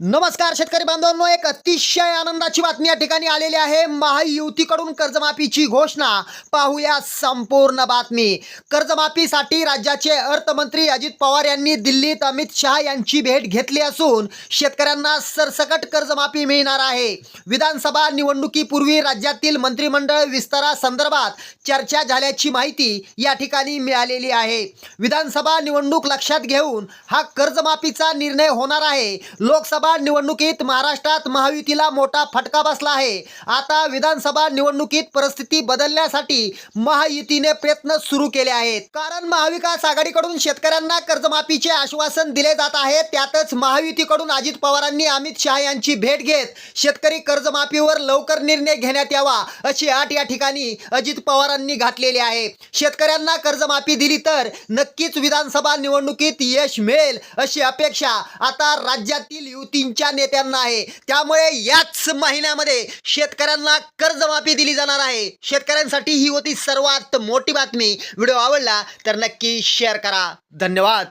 नमस्कार शेतकरी बांधवांनो. एक अतिशय आनंदाची बातमी या ठिकाणी आलेली आहे. महायुतीकडून कर्जमाफीची घोषणा. पाहूया संपूर्ण बातमी. कर्जमाफीसाठी राज्याचे अर्थमंत्री अजित पवार यांनी दिल्लीत अमित शहा यांची भेट घेतली असून शेतकऱ्यांना सरसकट कर्जमाफी मिळणार आहे. विधानसभा निवडणुकीपूर्वी राज्यातील मंत्रिमंडळ विस्तारासंदर्भात चर्चा झाल्याची माहिती या ठिकाणी मिळालेली आहे. विधानसभा निवडणूक लक्षात घेऊन हा कर्जमाफीचा निर्णय होणार आहे. लोकसभा निवडणुकीत महाराष्ट्रात महायुतीला मोठा फटका बसला आहे. आता विधानसभा निवडणुकीत परिस्थिती बदलण्यासाठी महायुतीने प्रयत्न सुरू केले आहेत. कारण महाविकास आघाडीकडून शेतकऱ्यांना कर्जमाफीचे आश्वासन दिले जात आहे. त्यातच महायुतीकडून अजित पवारांनी अमित शहा यांची भेट घेत शेतकरी कर्जमाफीवर लवकर निर्णय घेण्यात यावा अशी आट या ठिकाणी अजित पवारांनी घातलेली आहे. शेतकऱ्यांना कर्जमाफी दिली तर नक्कीच विधानसभा निवडणुकीत यश मिळेल अशी अपेक्षा आता राज्यातील युतींच्या नेत्यांना आहे. त्यामुळे याच महिन्यामध्ये शेतकऱ्यांना कर्जमाफी दिली जाणार आहे. शेतकऱ्यांसाठी ही होती सर्वात मोठी बातमी. व्हिडिओ आवडला तर नक्की शेअर करा. धन्यवाद.